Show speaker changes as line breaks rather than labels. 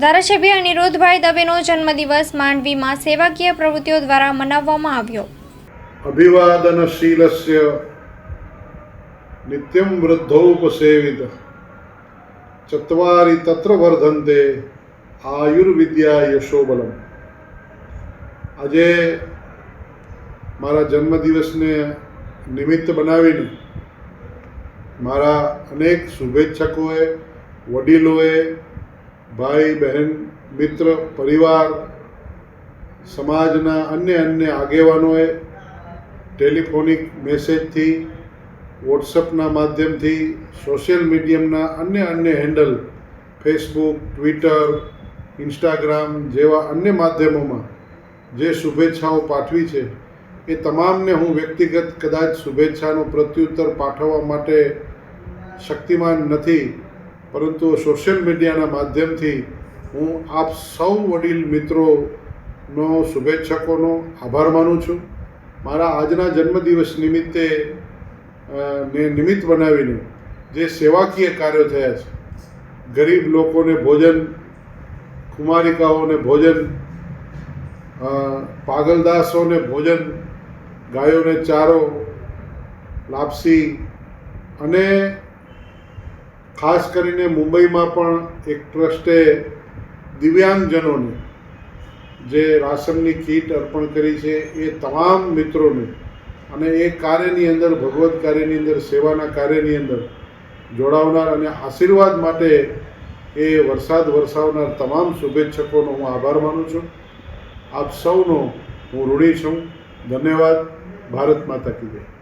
ધારાસભ્ય અનિરુદ્ધભાઈ દવેનો જન્મદિવસ માંડવીમાં સેવાકીય પ્રવૃત્તિઓ દ્વારા મનાવવામાં આવ્યો.
અભિવાદનશીલસ્ય નિત્યમ વૃદ્ધોપસેવિત ચત્વારી તત્ર વર્ધન્તે આયુર્વિદ્યા યશોબલમ. આજે મારા જન્મદિવસને નિમિત્ત બનાવીને મારા અનેક શુભેચ્છકોએ, વડીલોએ ભાઈ, બહેન, મિત્ર, પરિવાર, સમાજના અન્ય અન્ય આગેવાનોએ ટેલિફોનિક મેસેજથી, વોટ્સઅપના માધ્યમથી, સોશિયલ મીડિયમના અન્ય અન્ય હેન્ડલ, ફેસબુક, ટ્વિટર, ઇન્સ્ટાગ્રામ જેવા અન્ય માધ્યમોમાં જે શુભેચ્છાઓ પાઠવી છે, એ તમામને હું વ્યક્તિગત કદાચ શુભેચ્છાનો પ્રત્યુત્તર પાઠવવા માટે શક્તિમાન નથી. પરંતુ સોશિયલ મીડિયાના માધ્યમથી હું આપ સૌ વડીલ મિત્રોનો, શુભેચ્છકોનો આભાર માનું છું. મારા આજના જન્મદિવસ નિમિત્તે ને નિમિત્ત બનાવીને જે સેવાકીય કાર્યો થયા છે, ગરીબ લોકોને ભોજન, કુમારિકાઓને ભોજન પાગલદાસોને ભોજન, ગાયોને ચારો, લાપસી અને ખાસ કરીને મુંબઈમાં પણ એક ટ્રસ્ટે દિવ્યાંગજનોને જે રાશનની કીટ અર્પણ કરી છે, એ તમામ મિત્રોને અને એ કાર્યની અંદર, ભગવત કાર્યની અંદર, સેવાના કાર્યની અંદર જોડાવનાર અને આશીર્વાદ માટે એ વરસાદ વરસાવનાર તમામ શુભેચ્છકોનો હું આભાર માનું છું. આપ સૌનો હું ઋણી છું. ધન્યવાદ. ભારત માતા કી જય.